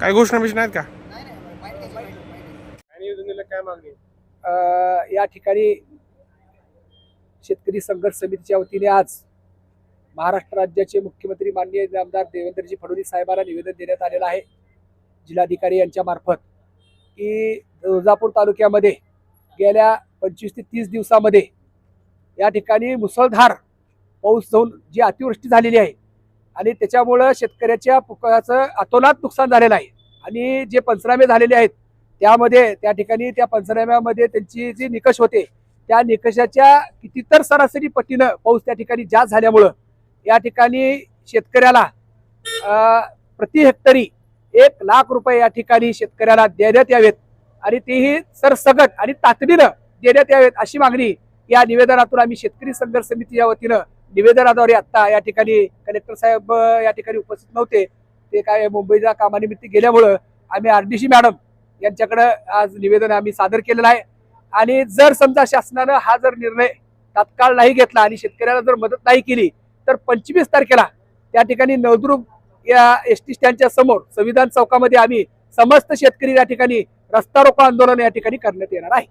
काय घोषणा बिषणा आहेत का? काय काय मागणी अ, या ठिकाणी शेतकरी संघर्ष समितीच्या वतीने आज महाराष्ट्र राज्याचे मुख्यमंत्री माननीय आमदार देवेंद्रजी फडणवीस साहेबांना निवेदन देण्यात आलेलं आहे. जिल्हाधिकारी यांच्या मार्फत की तुळजापूर तालुक्यामध्ये गेल्या पंचवीस ते तीस दिवसामध्ये या ठिकाणी मुसळधार पाऊस जाऊन जी अतिवृष्टी झालेली आहे आणि त्याच्यामुळं शेतकऱ्याच्या पुकाचं अतोनात नुकसान झालेलं आहे. आणि जे पंचनामे झालेले आहेत त्यामध्ये त्या ठिकाणी त्या पंचनाम्यामध्ये त्यांची जी निकष होते त्या निकषाच्या कितीतर सरासरी पटीनं पाऊस त्या ठिकाणी जास्त झाल्यामुळं या ठिकाणी शेतकऱ्याला प्रति हेक्टरी एक लाख रुपये या ठिकाणी शेतकऱ्याला देण्यात यावेत. आणि तेही सरसगट आणि तातडीनं देण्यात यावेत अशी मागणी या निवेदनातून आम्ही शेतकरी संघर्ष समितीच्या वतीनं निवेदनाद्वारे आता या ठिकाणी कलेक्टर साहेब या ठिकाणी उपस्थित नव्हते. ते काय मुंबईच्या कामानिमित्त गेल्यामुळं आम्ही आरडीसी मॅडम यांच्याकडं आज निवेदन आम्ही सादर केलेलं आहे. आणि जर समजा शासनानं हा जर निर्णय तात्काळ नाही घेतला आणि शेतकऱ्याला जर मदत नाही केली तर पंचवीस तारखेला त्या ठिकाणी नवदुर्ग या एस टी स्टँडच्या समोर संविधान चौकामध्ये आम्ही समस्त शेतकरी या ठिकाणी रस्ता रोको आंदोलन या ठिकाणी करण्यात येणार आहे.